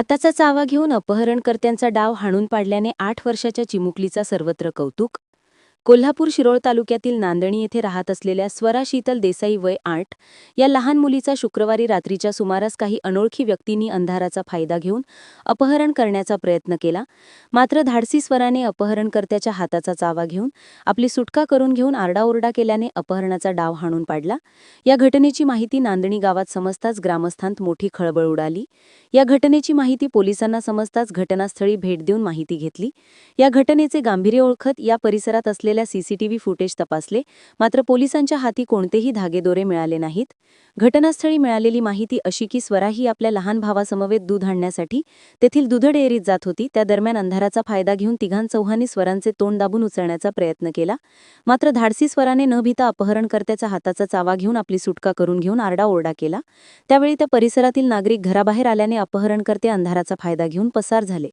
हाताचा चावा घेऊन अपहरणकर्त्यांचा डाव हाणून पाडल्याने आठ वर्षाच्या चिमुकलीचा सर्वत्र कौतुक कोल्हापूर शिरोळ तालुक्यातील नांदणी येथे राहत असलेल्या स्वरा शीतल देसाई वय आठ या लहान मुलीचा शुक्रवारी रात्रीच्या सुमारास काही अनोळखी व्यक्तींनी अंधाराचा फायदा घेऊन अपहरण करण्याचा प्रयत्न केला. मात्र धाडसी स्वराने अपहरणकर्त्याच्या हाताचा चावा घेऊन आपली सुटका करून घेऊन आरडाओरडा केल्याने अपहरणाचा डाव हाणून पाडला. या घटनेची माहिती नांदणी गावात समजताच ग्रामस्थांत मोठी खळबळ उडाली. या घटनेची माहिती पोलिसांना समजताच घटनास्थळी भेट देऊन माहिती घेतली. या घटनेचे गांभीर्य ओळखत या परिसरात असले असलेल्या सीसीटीव्ही फुटेज तपासले मात्र पोलिसांच्या हाती कोणतेही धागेदोरे मिळाले नाहीत. घटनास्थळी मिळालेली माहिती अशी की स्वरा ही आपल्या लहान भावासमवेत दूध आणण्यासाठी तेथील दुध डेअरीत जात होती. त्या दरम्यान अंधाराचा फायदा घेऊन तिघां चौहांनी स्वरांचे तोंड दाबून उचलण्याचा प्रयत्न केला. मात्र धाडसी स्वराने न भिता अपहरणकर्त्याचा हाताचा चावा घेऊन आपली सुटका करून घेऊन आरडाओरडा केला. त्यावेळी त्या परिसरातील नागरिक घराबाहेर आल्याने अपहरणकर्ते अंधाराचा फायदा घेऊन पसार झाले.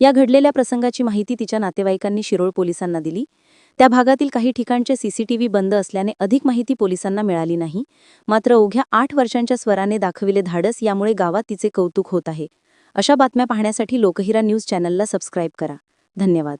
या घडलेल्या प्रसंगाची माहिती तिच्या नातेवाईकांनी शिरोळ पोलिसांना दिली. त्या भागातील काही ठिकाणचे सीसीटीव्ही बंद असल्याने अधिक माहिती पोलिसांना मिळाली नाही. मात्र अवघ्या आठ वर्षांच्या स्वराने दाखविले धाडस यामुळे गावात तिचे कौतुक होत आहे. अशा बातम्या पाहण्यासाठी लोकहिरा न्यूज चॅनलला सबस्क्राईब करा. धन्यवाद.